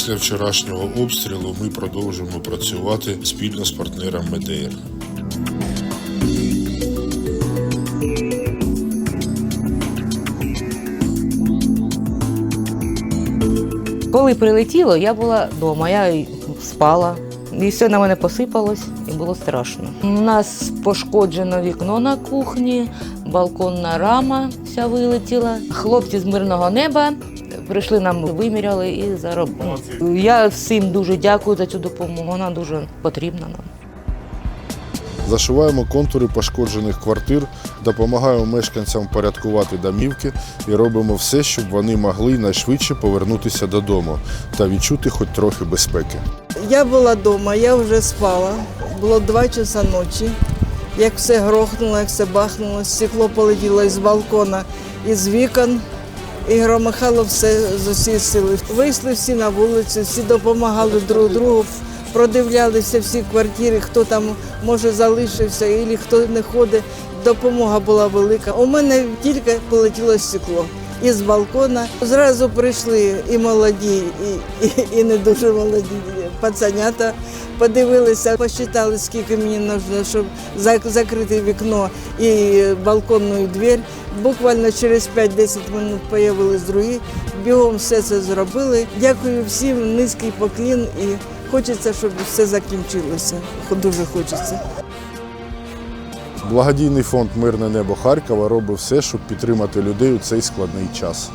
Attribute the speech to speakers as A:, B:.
A: Після вчорашнього обстрілу ми продовжуємо працювати спільно з партнером МДР.
B: Коли прилетіло, я була вдома, я спала. І все на мене посипалось, і було страшно. У нас пошкоджено вікно на кухні, балконна рама вся вилетіла. Хлопці з мирного неба прийшли нам, виміряли і заробили. Я всім дуже дякую за цю допомогу. Вона дуже потрібна нам.
A: Зашиваємо контури пошкоджених квартир, допомагаємо мешканцям порядкувати домівки і робимо все, щоб вони могли найшвидше повернутися додому та відчути хоч трохи безпеки.
C: Я була вдома, я вже спала. Було 2 часа ночі. Як все грохнуло, як все бахнуло, стекло полетіло із балкона, із вікон. І громахало все з усіх сили. Вийшли всі на вулицю, всі допомагали друг другу, продивлялися всі квартири, хто там може залишився, і хто не ходить. Допомога була велика. У мене тільки полетіло стекло із балкона. Зразу прийшли і молоді, і, і, і не дуже молоді пацанята. Подивилися, посчитали, скільки мені потрібно, щоб закрити вікно і балконну двір. Буквально через 5-10 минут з'явились другі. Бігом все це зробили. Дякую всім, низький поклін і хочеться, щоб все закінчилося. Дуже хочеться.
A: Благодійний фонд Мирне небо Харкова робить все, щоб підтримати людей у цей складний час.